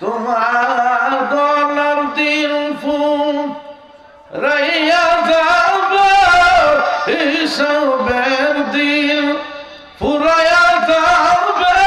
তোমার গলার দিন ফুল রাইয়া যাবে, হিসাবের দিন ফুরাইয়া যাবে,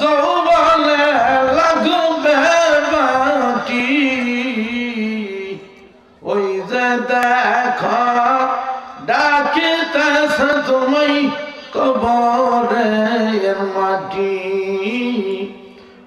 যৌবনে লাগবে মাটি। ওই যে দেখো ডাকিতেছে তুমি কবরে মাটি।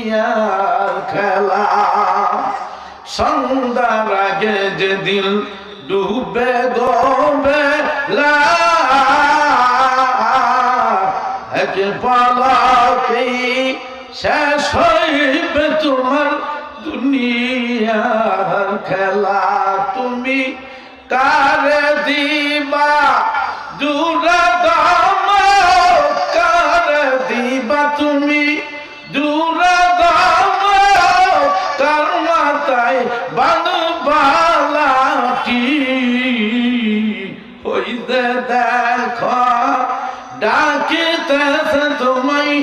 দুনিয়ার খেলা। সন্ধ্যার আগে যেদিন ডুবে গবে একে পলকি শেষ হইবে তোমার দুনিয়ার খেলা। তুমি কারে দিবা? দূরা মাথায় বানবালাটি হইতে দেখো? ডাকিতেছে তোমায়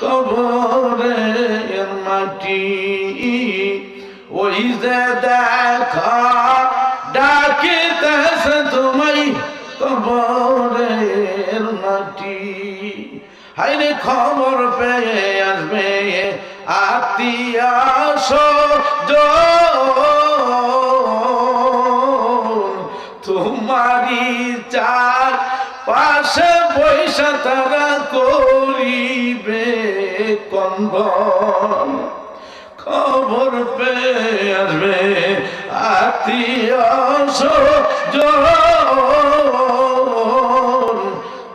কবরে মাটি। যে দেখো। ডাকিতেছে তোমায় কবরের মাটি। হাইরে খবর পেয়ে আসবে, আত্মীয় তোমারি পাশে পয়সা তারা করিবে কন্দন। খবর পেয়ে আসবে আত্মীয়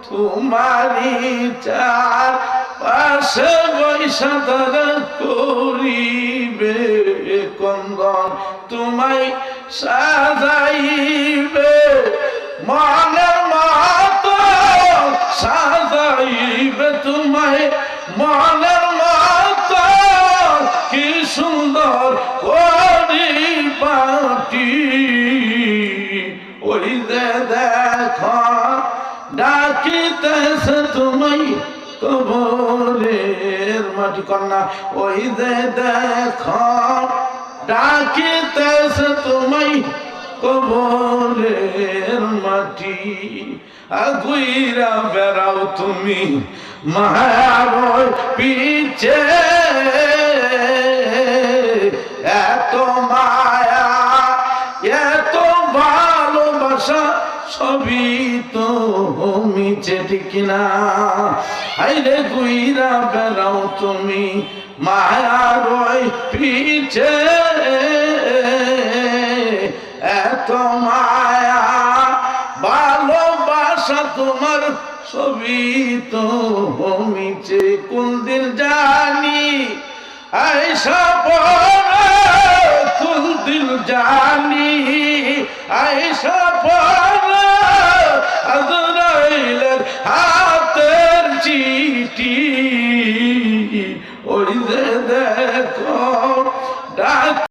তোমারি চার পাশে পয়সা তারা করিবে কন্দন। তোমায় সাজাইবে মনের মনের মতো, কি সুন্দর পরিপাটি ওই যে দেখো, ডাকিতেছে তুমি কবরের মাটি কন্যা। ওই যে দেখো, ডাকিতেছে তুমি কবরের মাটি আগুইরা বেড়াও তুমি মায়ার পিছে। এত মায়া, এত ভালোবাসা, সবই তো মিছে, ঠিক না হাইরে গুইরা বেড়াও তুমি মায়ার পিছে। এত মায়া ভালোবাসা তোমার ছবি তো হমিছে। কোন দিন জানি? আইসা পরে কোন দিন জানি? আইসা পরে